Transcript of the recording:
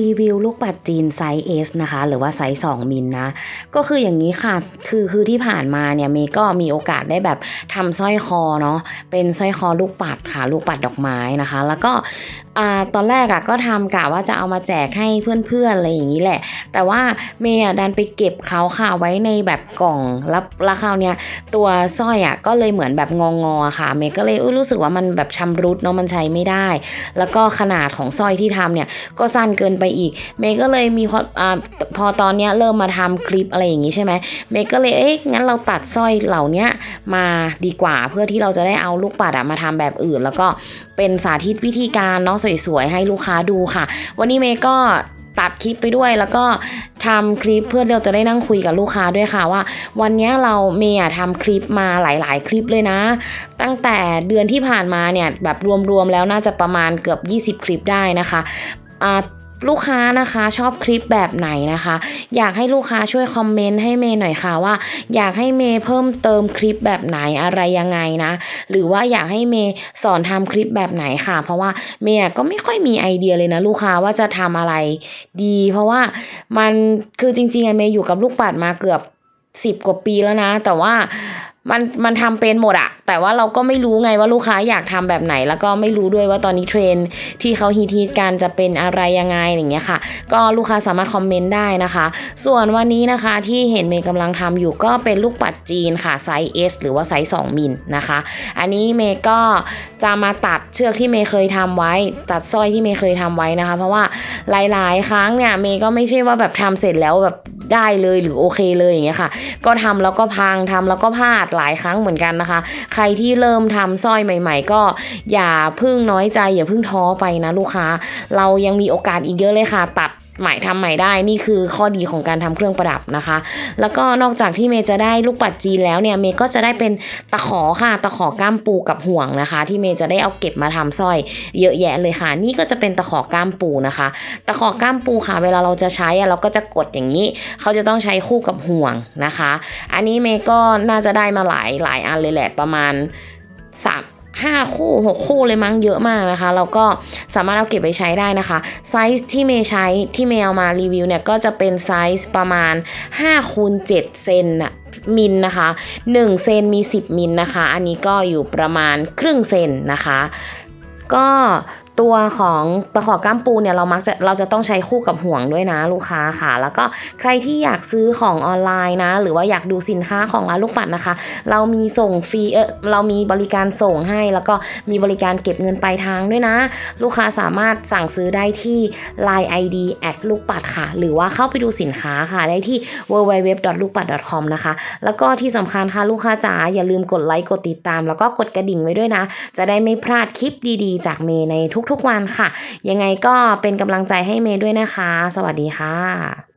รีวิวลูกปัดจีนไซส์ S นะคะ หรือว่าไซส์2มิลนะ ก็คืออย่างนี้ค่ะ คือคือที่ผ่านมาเนี่ยเมย์ก็มีโอกาสได้แบบทำสร้อยคอเนาะเป็นสร้อยคอลูกปัดค่ะ ลูกปัดดอกไม้นะคะ แล้วก็ ตอนแรกอะก็ทำกะว่าจะเอามาแจกให้เพื่อนๆอะไรอย่างนี้แหละ แต่ว่าเมย์อะดันไปเก็บเขาค่ะไว้ในแบบกล่องแล้วแล้วคราวเนี้ยตัวสร้อยอะก็เลยเหมือนแบบงองอๆค่ะ เมย์ก็เลยรู้สึกว่ามันแบบชำรุดเนาะมันใช้ไม่ได้ แล้วก็ขนาดของสร้อยที่ทำเนี่ยก็สั้นเกินไปอีก เมย์ก็เลยมีอพอตอนเนี้ยเริ่มมาทำคลิปอะไรอย่างงี้ใช่ไหมเมย์ก็เลยเอ๊ะงั้นเราตัดสร้อยเหล่านี้มาดีกว่าเพื่อที่เราจะได้เอาลูกปัดอะมาทำแบบอื่น แล้วก็เป็นสาธิตวิธีการเนาะสวยๆให้ลูกค้าดูค่ะ วันนี้เมย์ก็ตัดคลิปไปด้วยแล้วก็ทำคลิปเพื่อเราจะได้นั่งคุยกับลูกค้าด้วยค่ะว่า วันนี้เราเมย์ทำคลิปมาหลาย ๆ คลิปเลยนะ ตั้งแต่เดือนที่ผ่านมาเนี่ยแบบรวม ๆ แล้วน่าจะประมาณเกือบ 20 คลิปได้นะคะอ่า ลูกค้านะคะชอบคลิปแบบไหนนะคะ อยากให้ลูกค้าช่วยคอมเมนต์ให้เมย์หน่อยค่ะว่า อยากให้เมย์เพิ่มเติมคลิปแบบไหนอะไรยังไงนะ หรือว่าอยากให้เมย์สอนทำคลิปแบบไหนค่ะ เพราะว่าเมย์ก็ไม่ค่อยมีไอเดียเลยนะลูกค้าว่าจะทำอะไรดี เพราะว่ามันคือจริงๆอเมย์อยู่กับลูกปัดมาเกือบ สิบกว่าปีแล้วนะ แต่ว่ามันมันทำเป็นหมดอะแต่ว่าเราก็ไม่รู้ไงว่าลูกค้าอยากทำแบบไหน แล้วก็ไม่รู้ด้วยว่าตอนนี้เทรนที่เขาฮิตฮิตกันจะเป็นอะไรยังไงอย่างเงี้ยค่ะ ก็ลูกค้าสามารถคอมเมนต์ได้นะคะ ส่วนวันนี้นะคะที่เห็นเมย์กำลังทำอยู่ก็เป็นลูกปัดจีนค่ะไซส์ S หรือว่าไซส์2มิลนะคะ อันนี้เมย์ก็จะมาตัดเชือกที่เมย์เคยทำไว้ ตัดสร้อยที่เมย์เคยทำไว้นะคะ เพราะว่าหลาย ๆ ครั้งเนี่ยเมย์ก็ไม่ใช่ว่าแบบทำเสร็จแล้วแบบ ได้เลยหรือโอเคเลยอย่างเงี้ยค่ะ ก็ทำแล้วก็พังทำแล้วก็พลาดหลายครั้งเหมือนกันนะคะ ใครที่เริ่มทำสร้อยใหม่ ๆ ก็อย่าพึ่งน้อยใจ อย่าพึ่งท้อไปนะลูกค้า เรายังมีโอกาสอีกเยอะเลยค่ะ ตัด ใหม่ทำใหม่ได้นี่คือข้อดีของการทำเครื่องประดับนะคะ แล้วก็นอกจากที่เมย์จะได้ลูกปัดจีนแล้วเนี่ยเมย์ก็จะได้เป็นตะขอค่ะตะขอก้ามปูกับห่วงนะคะ ที่เมย์จะได้เอาเก็บมาทำสร้อย เยอะแยะเลยค่ะ นี่ก็จะเป็นตะขอก้ามปูนะคะ ตะขอก้ามปูค่ะ เวลาเราจะใช้อะเราก็จะกดอย่างนี้ เขาจะต้องใช้คู่กับห่วงนะคะ อันนี้เมย์ก็น่าจะได้มาหลายหลายอันเลยแหละประมาณสาม ห้าคู่หกคู่เลยมั้งเยอะมากนะคะ เราก็สามารถเอาเก็บไปใช้ได้นะคะ ไซส์ที่เมย์ใช้ที่เมย์เอามารีวิวเนี่ยก็จะเป็นไซส์ประมาณ5คูณ7เซนน่ะมิลนะคะ 1 เซนมี 10 มิลนะคะ อันนี้ก็อยู่ประมาณครึ่งเซนนะคะ ก็ ตัวของตะขอก้ามปูเนี่ยเรามักจะเราจะต้องใช้คู่กับห่วงด้วยนะลูกค้าค่ะ แล้วก็ใครที่อยากซื้อของออนไลน์นะ หรือว่าอยากดูสินค้าของร้านลูกปัดนะคะ เรามีส่งฟรีเออเรามีบริการส่งให้ แล้วก็มีบริการเก็บเงินปลายทางด้วยนะ ลูกค้าสามารถสั่งซื้อได้ที่ Line ID แอดลูกปัดค่ะ หรือว่าเข้าไปดูสินค้าค่ะได้ที่ www ลูกปัด .com นะคะ แล้วก็ที่สำคัญค่ะลูกค้าจ๋าอย่าลืมกดไลค์กดติดตาม แล้วก็กดกระดิ่งไว้ด้วยนะ จะได้ไม่พลาดคลิปดีๆ จากเมย์ในทุกๆวันค่ะ ยังไงก็เป็นกำลังใจให้เมย์ด้วยนะคะ สวัสดีค่ะ